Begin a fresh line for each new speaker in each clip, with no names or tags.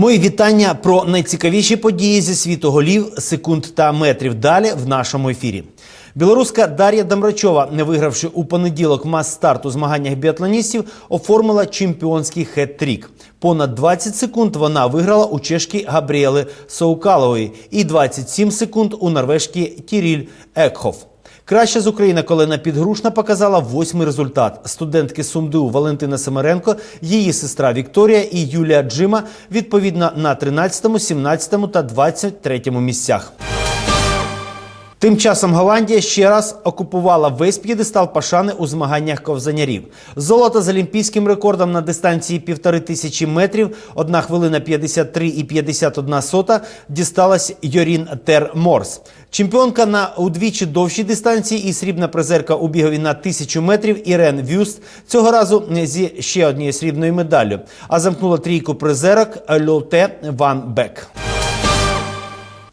Мої вітання про найцікавіші події зі світу голів, секунд та метрів далі в нашому ефірі. Білоруска Дар'я Дамрачова, не вигравши у понеділок мас-старт у змаганнях біатлоністів, оформила чемпіонський хет-трік. Понад 20 секунд вона виграла у чешки Габріели Соукалової і 27 секунд у норвежки Тіріль Екхоф. Краща з України Колена Підгрушна показала восьмий результат. Студентки СумДУ Валентина Семеренко, її сестра Вікторія і Юлія Джима відповідно на 13, 17 та 23 місцях. Тим часом Голландія ще раз окупувала весь п'єдестал пашани у змаганнях ковзанярів. Золото з олімпійським рекордом на дистанції півтори тисячі метрів, 1 хвилина 53 і 51 сота дісталась Йорін Тер Морс. Чемпіонка на удвічі довшій дистанції і срібна призерка у бігові на тисячу метрів Ірен Вюст цього разу зі ще однією срібною медаллю. А замкнула трійку призерок Льоте Ван Бек.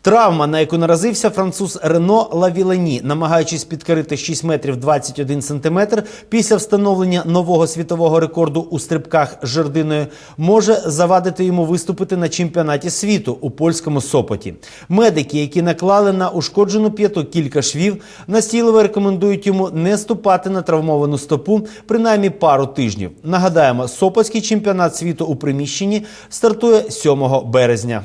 Травма, на яку наразився француз Рено Лавілені, намагаючись підкорити 6 метрів 21 сантиметр після встановлення нового світового рекорду у стрибках жердиною, може завадити йому виступити на чемпіонаті світу у польському Сопоті. Медики, які наклали на ушкоджену п'яту кілька швів, настійливо рекомендують йому не ступати на травмовану стопу принаймні пару тижнів. Нагадаємо, Сопотський чемпіонат світу у приміщенні стартує 7 березня.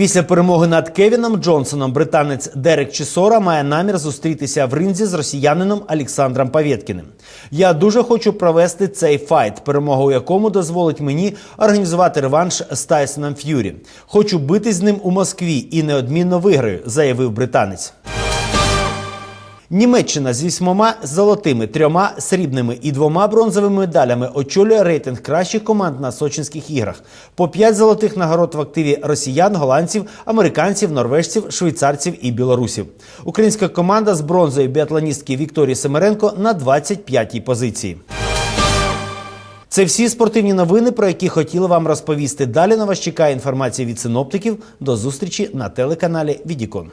Після перемоги над Кевіном Джонсоном британець Дерек Чісора має намір зустрітися в ринзі з росіянином Олександром Павєткіним. Я дуже хочу провести цей файт, перемога у якому дозволить мені організувати реванш з Тайсоном Ф'юрі. Хочу битись з ним у Москві і неодмінно виграю, заявив британець. Німеччина з вісьмома золотими, трьома срібними і двома бронзовими медалями очолює рейтинг кращих команд на Сочинських іграх. По п'ять золотих нагород в активі росіян, голландців, американців, норвежців, швейцарців і білорусів. Українська команда з бронзою біатлоністки Вікторії Семеренко на 25-й позиції. Це всі спортивні новини, про які хотіли вам розповісти. Далі на вас чекає інформація від синоптиків. До зустрічі на телеканалі Відікон.